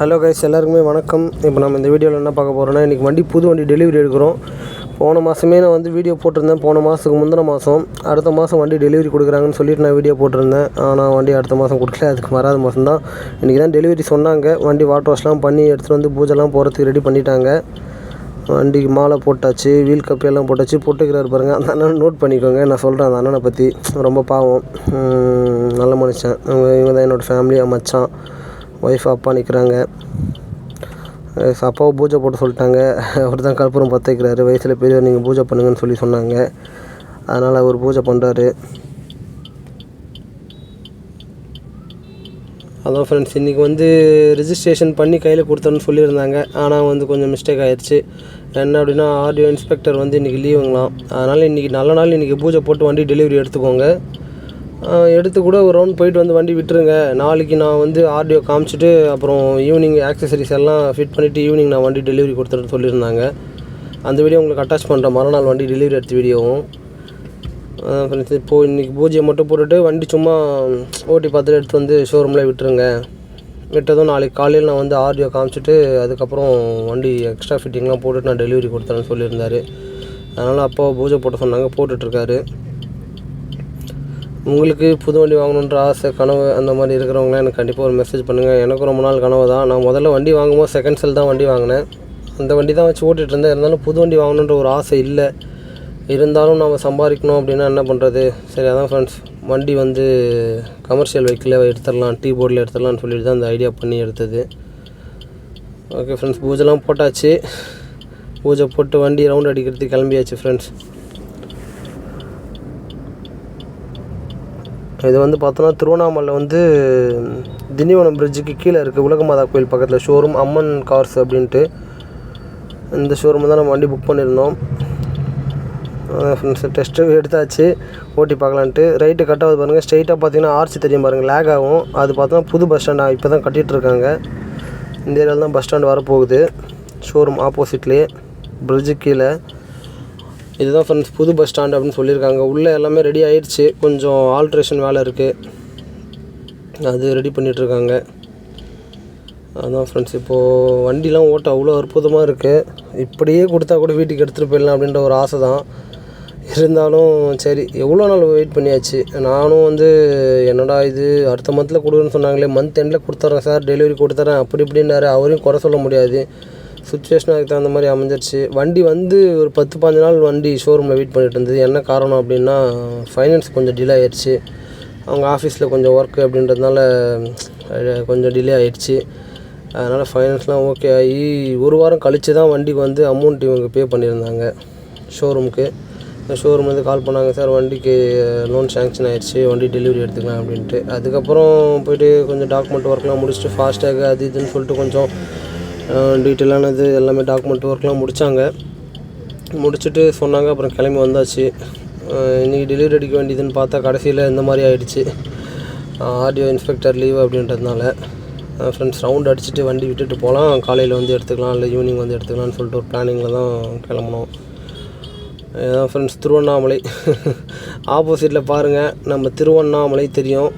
Hello guys எல்லாருக்குமே வணக்கம். இப்போ நம்ம இந்த வீடியோவில் என்ன பார்க்க போகிறோன்னா இன்றைக்கி வண்டி புது வண்டி டெலிவரி எடுக்கிறோம். போன மாதமே நான் வந்து வீடியோ போட்டிருந்தேன். போன மாதத்துக்கு முந்தின மாதம் அடுத்த மாதம் வண்டி டெலிவரி கொடுக்குறாங்கன்னு சொல்லிட்டு நான் வீடியோ போட்டிருந்தேன். ஆனால் வண்டி அடுத்த மாதம் கொடுக்கல. அதுக்கு வராத மாதம் தான் இன்றைக்கி தான் டெலிவரி சொன்னாங்க. வண்டி வாட்டர் வாஷ்லாம் பண்ணி எடுத்துகிட்டு வந்து பூஜைலாம் போகிறதுக்கு ரெடி பண்ணிட்டாங்க. வண்டிக்கு மாலை போட்டாச்சு வீல் கப்பியெல்லாம் போட்டாச்சு. போட்டுக்கிறாரு பாருங்க. அந்த அண்ணன் நோட் பண்ணிக்கோங்க. நான் சொல்கிறேன் அந்த அண்ணனை பற்றி ரொம்ப பாவம். நல்ல மனுஷன். இவங்க தான் என்னோடய ஃபேமிலியாக மச்சான். ஒய்ஃப் அப்பா நிற்கிறாங்க அப்பாவை பூஜை போட்டு சொல்லிட்டாங்க. அவர் தான் கற்பூரம் பற்ற வைக்கிறாரு வயசில் பெரியவர் நீங்கள் பூஜை பண்ணுங்கன்னு சொல்லி சொன்னாங்க. அதனால் அவர் பூஜை பண்ணுறாரு அதான் ஃப்ரெண்ட்ஸ் இன்றைக்கி வந்து ரிஜிஸ்ட்ரேஷன் பண்ணி கையில் கொடுத்தோன்னு சொல்லியிருந்தாங்க. ஆனால் வந்து கொஞ்சம் மிஸ்டேக் ஆயிடுச்சு என்ன அப்படின்னா ஆர்டிஓ இன்ஸ்பெக்டர் வந்து இன்றைக்கி லீவுங்களாம் அதனால் இன்றைக்கி நல்ல நாள் இன்றைக்கி பூஜை போட்டு வண்டி டெலிவரி எடுத்துக்கோங்க. எடுத்து கூட ஒரு ரவுண்ட் போயிட்டு வந்து வண்டி விட்டுருங்க. நாளைக்கு நான் வந்து ஆர்டிஓ காமிச்சிட்டு அப்புறம் ஈவினிங் ஆக்சசரிஸ் எல்லாம் ஃபிட் பண்ணிவிட்டு ஈவினிங் நான் வண்டி டெலிவரி கொடுத்துட்டு சொல்லியிருந்தாங்க. அந்த வீடியோ உங்களுக்கு அட்டாச் பண்ணுறேன் மறுநாள் வண்டி டெலிவரி எடுத்த வீடியோவும் ஃப்ரெண்ட்ஸ் இப்போது இன்றைக்கி பூஜையை மட்டும் போட்டுட்டு வண்டி சும்மா ஓட்டி பார்த்துட்டு எடுத்து வந்து ஷோரூமில் விட்டுருங்க. விட்டதும் நாளைக்கு காலையில் நான் வந்து ஆர்டிஓ காமிச்சிட்டு அதுக்கப்புறம் வண்டி எக்ஸ்ட்ரா ஃபிட்டிங்லாம் போட்டுட்டு நான் டெலிவரி கொடுத்தேன்னு சொல்லியிருந்தார். அதனால் அப்பா பூஜை போட்ட சொன்னாங்க போட்டுட்ருக்காரு உங்களுக்கு புது வண்டி வாங்கணுன்ற ஆசை கனவு அந்த மாதிரி இருக்கிறவங்களாம் எனக்கு கண்டிப்பாக ஒரு மெசேஜ் பண்ணுங்கள் எனக்கும் ரொம்ப நாள் கனவு தான். நான் முதல்ல வண்டி வாங்கும்போது செகண்ட் செல் தான் வண்டி வாங்கினேன். அந்த வண்டி தான் வச்சு ஓட்டிகிட்டு இருந்தேன். இருந்தாலும் புது வண்டி வாங்கணுன்ற ஒரு ஆசை இல்லை. இருந்தாலும் நம்ம சம்பாதிக்கணும் அப்படின்னா என்ன பண்ணுறது சரி அதான் ஃப்ரெண்ட்ஸ் வண்டி வந்து கமர்ஷியல் வெஹிக்கிளில் எடுத்துடலாம் டீ போர்டில் எடுத்துடலாம்னு சொல்லிட்டு தான் அந்த ஐடியா பண்ணி எடுத்தது. ஓகே ஃப்ரெண்ட்ஸ் பூஜைலாம் போட்டாச்சு. பூஜை போட்டு வண்டி ரவுண்ட் அடிக்கிறதுக்கு கிளம்பியாச்சு ஃப்ரெண்ட்ஸ் இது வந்து பார்த்தோன்னா திருவண்ணாமலை வந்து திண்டிவனம் பிரிட்ஜுக்கு கீழே இருக்குது உலகமாதா கோயில் பக்கத்தில் ஷோரூம் அம்மன் கார்ஸ் அப்படின்ட்டு. இந்த ஷோரூம் தான் நம்ம வண்டி புக் பண்ணியிருந்தோம். ஃப்ரெண்ட்ஸ் டெஸ்ட்டு எடுத்தாச்சு. ஓட்டி பார்க்கலான்ட்டு. ரைட்டு கட் ஆகுது பாருங்கள் ஸ்ட்ரைட்டாக பார்த்தீங்கன்னா ஆர்ச்சி தெரியும் பாருங்கள் லேக் ஆகும். அது பார்த்தோன்னா புது பஸ் ஸ்டாண்ட் இப்போ தான் கட்டிகிட்ருக்காங்க இந்த ஏரியாவில் தான் பஸ் ஸ்டாண்ட் வரப்போகுது. ஷோரூம் ஆப்போசிட்லேயே பிரிட்ஜு கீழே. இதுதான் ஃப்ரெண்ட்ஸ் புது பஸ் ஸ்டாண்ட் அப்படின்னு சொல்லியிருக்காங்க. உள்ளே எல்லாமே ரெடி ஆயிடுச்சு கொஞ்சம் ஆல்ட்ரேஷன் வேலை இருக்குது அது ரெடி பண்ணிகிட்ருக்காங்க அதான் ஃப்ரெண்ட்ஸ் இப்போது வண்டிலாம் ஓட்ட அவ்வளோ அற்புதமாக இருக்குது இப்படியே கொடுத்தா கூட வீட்டுக்கு எடுத்துகிட்டு போயிடலாம் அப்படின்ற ஒரு ஆசை தான் இருந்தாலும் சரி எவ்வளோ நாள் வெயிட் பண்ணியாச்சு? நானும் வந்து என்னடா இது அடுத்த மந்தில் கொடுக்குன்னு சொன்னாங்களே மந்த் எண்டில் கொடுத்துட்றேன் சார் டெலிவரி கொடுத்துட்றேன் அப்படி இப்படின்னாரு. அவரையும் குறை சொல்ல முடியாது. சுச்சுவேஷன் அதுக்கு தகுந்த மாதிரி அமைஞ்சிருச்சு. வண்டி வந்து ஒரு பத்து பாஞ்சு நாள் வண்டி ஷோரூமில் வெயிட் பண்ணிட்டு இருந்தது. என்ன காரணம் அப்படின்னா ஃபைனான்ஸ் கொஞ்சம் டிலே ஆயிடுச்சு. அவங்க ஆஃபீஸில் கொஞ்சம் ஒர்க்கு அப்படின்றதுனால கொஞ்சம் டிலே ஆயிடுச்சு. அதனால் ஃபைனான்ஸ்லாம் ஓகே ஆகி ஒரு வாரம் கழித்து தான் வண்டிக்கு வந்து அமௌண்ட் இவங்க பே பண்ணியிருந்தாங்க ஷோரூமுக்கு ஷோரூம் வந்து கால் பண்ணாங்க சார் வண்டிக்கு லோன் சேங்ஷன் ஆயிடுச்சு. வண்டி டெலிவரி எடுத்துக்கலாம் அப்படின்ட்டு. அதுக்கப்புறம் போயிட்டு கொஞ்சம் டாக்குமெண்ட் ஒர்க்லாம் முடிச்சுட்டு ஃபாஸ்டேக் அது இதுன்னு சொல்லிட்டு கொஞ்சம் டீட்டெயிலானது எல்லாமே டாக்குமெண்ட் ஒர்க்லாம் முடித்தாங்க முடிச்சுட்டு சொன்னாங்க அப்புறம் கிளம்பி வந்தாச்சு. இன்றைக்கி இன்னைக்கு டெலிவரி அடிக்க வேண்டியதுன்னு பார்த்தா கடைசியில் இந்த மாதிரி ஆகிடுச்சு ஆர்டிஓ இன்ஸ்பெக்டர் லீவ் அப்படின்றதுனால ஃப்ரெண்ட்ஸ் ரவுண்ட் அடிச்சுட்டு வண்டி விட்டுட்டு போகலாம் காலையில் வந்து எடுத்துக்கலாம் இல்லை ஈவினிங் வந்து எடுத்துக்கலாம்னு சொல்லிட்டு ஒரு பிளானிங்கில் தான் கிளம்புனோம். இதான் ஃப்ரெண்ட்ஸ் திருவண்ணாமலை. ஆப்போசிட்டில் பாருங்கள் நம்ம திருவண்ணாமலை தெரியும்.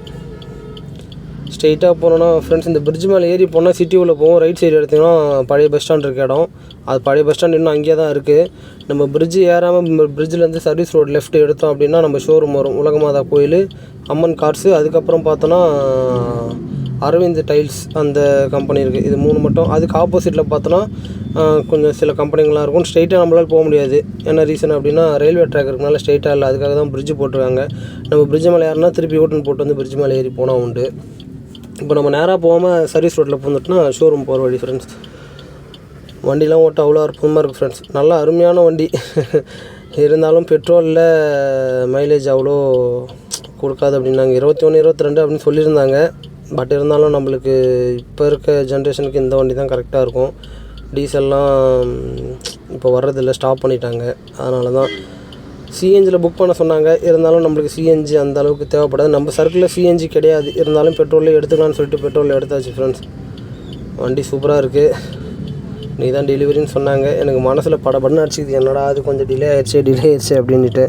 ஸ்ட்ரெயிட்டாக போனோன்னா ஃப்ரெண்ட்ஸ் இந்த பிரிட்ஜ் மேலே ஏறி போனால் சிட்டி உள்ளே போவோம். ரைட் சைடு எடுத்தீங்கன்னா பழைய பஸ் ஸ்டாண்ட் இருக்க இடம். அது பழைய பஸ் ஸ்டாண்ட் இன்னும் அங்கேயே தான் இருக்குது நம்ம பிரிட்ஜ் ஏறாமல் பிரிட்ஜிலேருந்து சர்வீஸ் ரோடு லெஃப்ட் எடுத்தோம் அப்படின்னா நம்ம ஷோரூம் வரும். உலகமாதா கோயில் அம்மன் கார்ஸு அதுக்கப்புறம் பார்த்தோன்னா அரவிந்த் டைல்ஸ் அந்த கம்பெனி இருக்குது இது மூணு மட்டும். அதுக்கு ஆப்போசிட்டில் பார்த்தோன்னா கொஞ்சம் சில கம்பெனிங்களாம் இருக்கும். ஸ்ட்ரெயிட்டாக நம்மளால் போக முடியாது. என்ன ரீசன் அப்படின்னா ரயில்வே ட்ராக் இருக்கனால ஸ்ட்ரெயிட்டாக இல்லை. அதுக்காக தான் பிரிட்ஜ் போட்டிருக்காங்க. நம்ம பிரிட்ஜ் மேலே ஏறினா திருப்பி ஓட்டுன்னு போட்டு வந்து பிரிட்ஜ் மேலே ஏறி போனால் உண்டு. இப்போ நம்ம நேராக போகாமல் சர்வீஸ் ரோட்டில் போந்துட்டோம்னா ஷோரூம் போகிற வழி ஃப்ரெண்ட்ஸ் வண்டிலாம் ஓட்ட அவ்வளோ அற்புதமாக இருக்குது ஃப்ரெண்ட்ஸ் நல்லா அருமையான வண்டி. இருந்தாலும் பெட்ரோலில் மைலேஜ் அவ்வளோ கொடுக்காது அப்படின்னாங்க இருபத்தி ஒன்று இருபத்தி ரெண்டு அப்படின்னு சொல்லியிருந்தாங்க. பட் இருந்தாலும் நம்மளுக்கு இப்போ இருக்க ஜென்ரேஷனுக்கு இந்த வண்டி தான் கரெக்டாக இருக்கும். டீசல்லாம் இப்போ வர்றதில்ல ஸ்டாப் பண்ணிட்டாங்க. அதனால தான் சிஎன்ஜியில் புக் பண்ண சொன்னாங்க. இருந்தாலும் நம்மளுக்கு சிஎன்ஜி அந்த அளவுக்கு தேவைப்படாது. நம்ம சர்க்கிளில் சிஎன்ஜி கிடையாது. இருந்தாலும் பெட்ரோலில் எடுத்துக்கலாம்னு சொல்லிட்டு பெட்ரோலில் எடுத்தாச்சு ஃப்ரெண்ட்ஸ் வண்டி சூப்பராக இருக்குது நீ தான் டெலிவரின்னு சொன்னாங்க. எனக்கு மனசில் படபடன்னு அடிச்சுக்குது. என்னடா அது? கொஞ்சம் டிலே ஆயிடுச்சு டிலே ஆயிடுச்சு அப்படின்ட்டு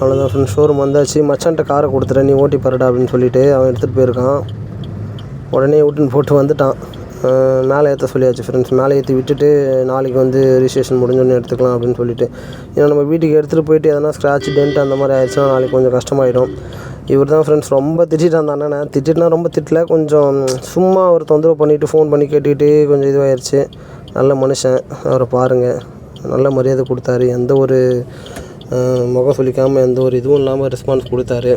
அவ்வளோதான் ஃப்ரெண்ட்ஸ் ஷோரூம் வந்தாச்சு. மச்சான்ட்ட காரை கொடுத்துட்டேன் நீ ஓட்டி பரடா அப்படின்னு சொல்லிட்டு அவன் எடுத்துகிட்டு போயிருக்கான். உடனே விட்டுன்னு போட்டு வந்துட்டான். மேலே ஏற்ற சொல்லியாச்சு ஃப்ரெண்ட்ஸ் மேலே ஏற்றி விட்டுட்டு நாளைக்கு வந்து ரிஜிஸ்ட்ரேஷன் முடிஞ்சோடனே எடுத்துக்கலாம் அப்படின்னு சொல்லிட்டு. ஏன்னா நம்ம வீட்டுக்கு எடுத்துகிட்டு போயிட்டு எதனா ஸ்க்ராட்ச் டென்ட் அந்த மாதிரி ஆயிடுச்சுன்னா நாளைக்கு கொஞ்சம் கஷ்டமாயிடும். இவர் தான் ஃப்ரெண்ட்ஸ் ரொம்ப திட்டிட்டு அந்த அண்ணனை. திட்டிட்டுனா ரொம்ப திட்டல. கொஞ்சம் சும்மா அவர் தொந்தரவு பண்ணிவிட்டு ஃபோன் பண்ணி கேட்டுக்கிட்டு கொஞ்சம் இதுவாயிருச்சு. நல்ல மனுஷன். அவரை பாருங்கள் நல்ல மரியாதை கொடுத்தாரு. எந்த ஒரு முகம் சொல்லிக்காமல் எந்த ஒரு இதுவும் இல்லாமல் ரெஸ்பான்ஸ் கொடுத்தாரு.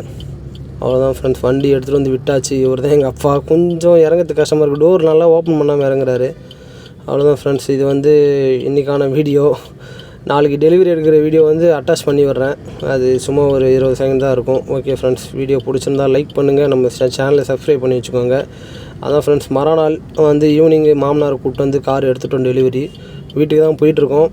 அவ்வளோதான் ஃப்ரெண்ட்ஸ் வண்டி எடுத்துகிட்டு வந்து விட்டாச்சு. இவர் தான் எங்கள் அப்பா. கொஞ்சம் இறங்கிறதுக்கு கஷ்டமாக இருக்குது டோர் நல்லா ஓப்பன் பண்ணாமல் இறங்குறாரு. அவ்வளோதான் ஃப்ரெண்ட்ஸ் இது வந்து இன்றைக்கான வீடியோ நாளைக்கு டெலிவரி எடுக்கிற வீடியோ வந்து அட்டாச் பண்ணி விட்றேன். அது சும்மா ஒரு இருபது செகண்ட் தான் இருக்கும். ஓகே ஃப்ரெண்ட்ஸ் வீடியோ பிடிச்சிருந்தா லைக் பண்ணுங்கள் நம்ம சேனலை சப்ஸ்கிரைப் பண்ணி வச்சுக்கோங்க. அதான் ஃப்ரெண்ட்ஸ் மறுநாள் வந்து ஈவினிங் மாமனார் கூப்பிட்டு வந்து கார் எடுத்துகிட்டோம் டெலிவரி வீட்டுக்கு தான் போயிட்டுருக்கோம்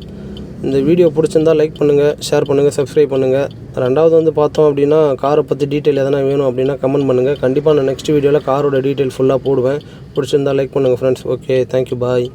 இந்த வீடியோ பிடிச்சிருந்தா லைக் பண்ணுங்கள் ஷேர் பண்ணுங்கள் சப்ஸ்கிரைப் பண்ணுங்கள் ரெண்டாவது வந்து பார்த்தோம் அப்படின்னா காரை பற்றி டீட்டெயில் எதனா வேணும் அப்படின்னா கமெண்ட் பண்ணுங்கள் கண்டிப்பாக நான் நெக்ஸ்ட் வீடியோவில் காரோட டீட்டெயில் ஃபுல்லாக போடுவேன். பிடிச்சிருந்தா லைக் பண்ணுங்கள் ஃப்ரெண்ட்ஸ் ஓகே தேங்க்யூ பாய்